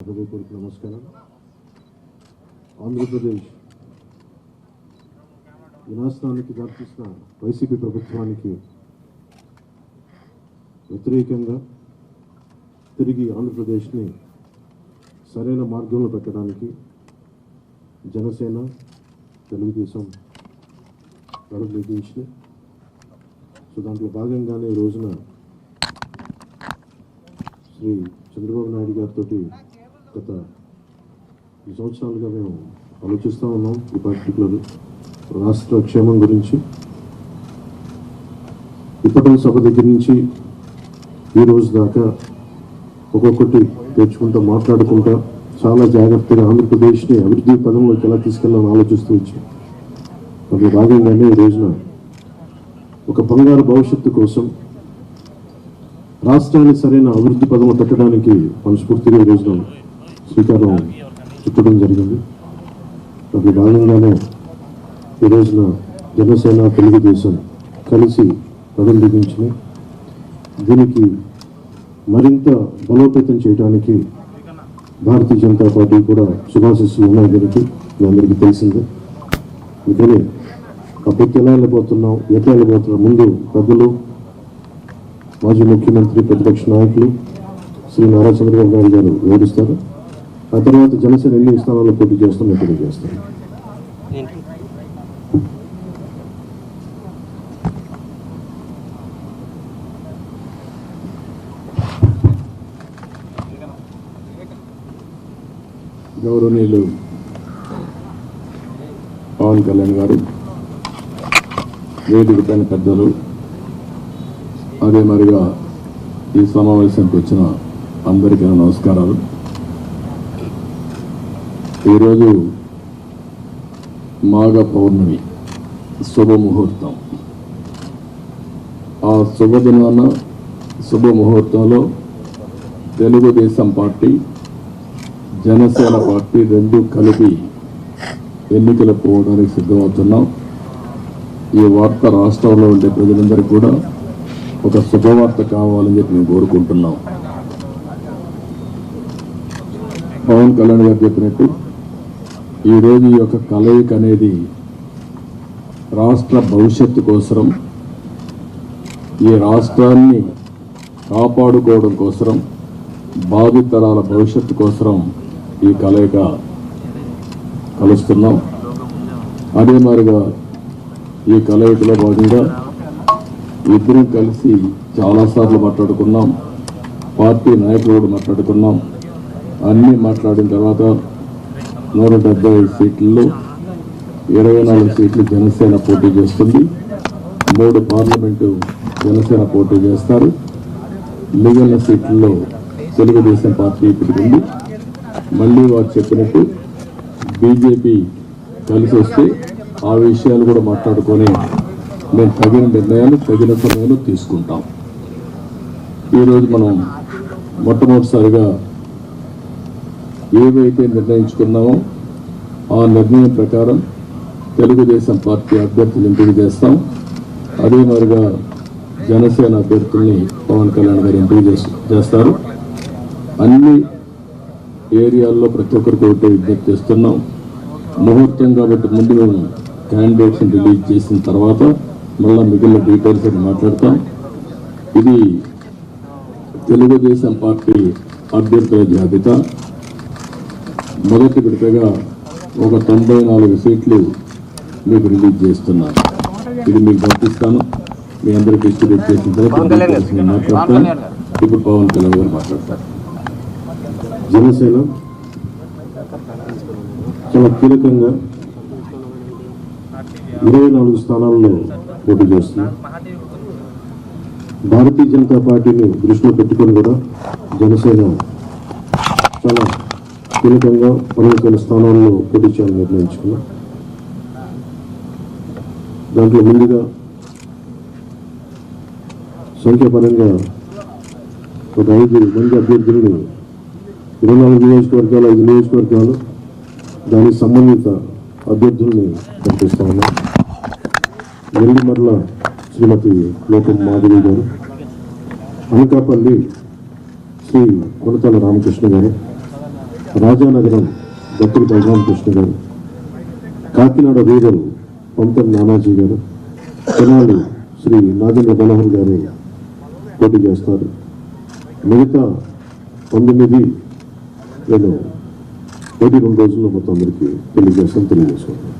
హృదయపూర్వక నమస్కారం ఆంధ్రప్రదేశ్ వినాశనానికి దారితీసిన వైసీపీ ప్రభుత్వానికి వ్యతిరేకంగా తిరిగి ఆంధ్రప్రదేశ్ని సరైన మార్గంలో పెట్టడానికి జనసేన తెలుగుదేశం గడుపు సో దాంట్లో భాగంగానే ఈ రోజున శ్రీ చంద్రబాబు నాయుడు గారితో గత ఈ సంవత్సరాలుగా మేము ఆలోచిస్తూ ఉన్నాం ఈ పర్టికులర్ రాష్ట్ర క్షేమం గురించి. ఇప్పటి సభ దగ్గర నుంచి ఈ రోజు దాకా ఒక్కొక్కటి తెచ్చుకుంటూ మాట్లాడుకుంటా చాలా జాగ్రత్తగా ఆంధ్రప్రదేశ్ని అభివృద్ధి పదంలోకి ఎలా తీసుకెళ్ళాలని ఆలోచిస్తూ వచ్చాం. అందులో భాగంగానే ఈ రోజున ఒక బంగారు భవిష్యత్తు కోసం రాష్ట్రాన్ని సరైన అభివృద్ధి పదము పెట్టడానికి మనస్ఫూర్తిగా ఈ రోజున శ్రీకారం చుట్టడం జరిగింది. అది భాగంగానే ఈ రోజున జనసేన తెలుగుదేశం కలిసి పదం దిగించినాయి దీనికి మరింత బలోపేతం చేయడానికి భారతీయ జనతా పార్టీ కూడా శుభాశిస్సులు ఉన్నాయి దీనికి మీ అందరికీ తెలిసిందే. అందుకని ఆ ఎలా వెళ్ళబోతున్నాం ఎట్లా వెళ్ళబోతున్నాం ముందు పెద్దలు మాజీ ముఖ్యమంత్రి ప్రతిపక్ష నాయకులు శ్రీ నారా చంద్రబాబు నాయుడు గారు వివరిస్తారు. ఆ తర్వాత జనసేన ఎన్ని స్థానాల్లో పోటీ చేస్తామో తెలియజేస్తారు గౌరవనీయులు పవన్ కళ్యాణ్ గారు వేదిక పైన పెద్దలు అదే మరిగా ఈ సమావేశానికి వచ్చిన అందరికీ నమస్కారాలు. ఈరోజు మాఘ పౌర్ణమి శుభముహూర్తం ఆ శుభదినాన శుభముహూర్తంలో తెలుగుదేశం పార్టీ జనసేన పార్టీ రెండు కలిపి ఎన్నికలు పోవడానికి సిద్ధమవుతున్నాం. ఈ వార్త రాష్ట్రంలో ఉండే ప్రజలందరికీ కూడా ఒక శుభవార్త కావాలని చెప్పి మేము కోరుకుంటున్నాం. పవన్ కళ్యాణ్ గారు చెప్పినట్టు ఈరోజు ఈ యొక్క కలయిక అనేది రాష్ట్ర భవిష్యత్తు కోసరం ఈ రాష్ట్రాన్ని కాపాడుకోవడం కోసరం భావితరాల భవిష్యత్తు కోసం ఈ కలయిక కలుస్తున్నాం. అదే మాదిరిగా ఈ కలయికలో భాగంగా ఇద్దరం కలిసి చాలాసార్లు మాట్లాడుకున్నాం. పార్టీ నాయకులు కూడా మాట్లాడుకున్నాం. అన్నీ మాట్లాడిన తర్వాత నూట డెబ్బై ఐదు సీట్లలో ఇరవై నాలుగు సీట్లు జనసేన పోటీ చేస్తుంది. మూడు పార్లమెంటు జనసేన పోటీ చేస్తారు. మిగిలిన సీట్లలో తెలుగుదేశం పార్టీ ఇప్పటికి ఉంది. మళ్ళీ వారు చెప్పినట్టు బీజేపీ కలిసి వస్తే ఆ విషయాలు కూడా మాట్లాడుకొని మేము తగిన నిర్ణయాలు తగిన సమయంలో తీసుకుంటాం. ఈరోజు మనం మొట్టమొదటిసారిగా ఏవైతే నిర్ణయించుకున్నామో ఆ నిర్ణయం ప్రకారం తెలుగుదేశం పార్టీ అభ్యర్థులు ఎంపిక చేస్తాం. అదే మాదిరిగా జనసేన అభ్యర్థుల్ని పవన్ కళ్యాణ్ గారు ఎంపిక చేస్తారు. అన్ని ఏరియాల్లో ప్రతి ఒక్కరికి ఒకటే విజ్ఞప్తి చేస్తున్నాం. ముహూర్తం కాబట్టి ముందు మేము క్యాండిడేట్స్ని రిలీజ్ చేసిన తర్వాత మళ్ళీ మిగిలిన డీటెయిల్స్ అని మాట్లాడతాం. ఇది తెలుగుదేశం పార్టీ అభ్యర్థుల జాబితా. మొదటి విడతగా ఒక తొంభై నాలుగు సీట్లు మీకు రిలీజ్ చేస్తున్నాను ఇది మీకు పంపిస్తాను. మీ అందరికి డిస్ట్రిబ్యూట్ చేసిన తర్వాత నేను మాట్లాడతాను. ఇప్పుడు పవన్ కళ్యాణ్ గారు మాట్లాడతారు. జనసేన చాలా కీలకంగా ఇరవై నాలుగు స్థానాల్లో పోటీ చేస్తుంది. భారతీయ జనతా పార్టీని దృష్టిలో పెట్టుకొని కూడా జనసేన చాలా కీలకంగా పన్నెండు స్థానాల్లో పోటీ చేయాలని నిర్ణయించుకున్నాం. దాంట్లో ముందుగా సంఖ్యాపరంగా ఒక ఐదు మంది అభ్యర్థులను ఇరవై నాలుగు నియోజకవర్గాలు ఐదు నియోజకవర్గాలు దానికి సంబంధిత అభ్యర్థుల్ని పంపిస్తా ఉన్నాం. నెల్లిమర్ల శ్రీమతి లోకం మాధవి గారు అనకాపల్లి శ్రీ కొనతల రామకృష్ణ గారు రాజానగరం దత్తులు బలరామకృష్ణ గారు కాకినాడ వీరులు పంతం నానాజీ గారు తెనాలి శ్రీ నాగేంద్ర మనోహర్ గారు పోటీ చేస్తారు. మిగతా పంతొమ్మిది నేను పోటీ రెండు రోజుల్లో మొత్తం అందరికీ తెలియజేస్తాను తెలియజేసుకుంటాను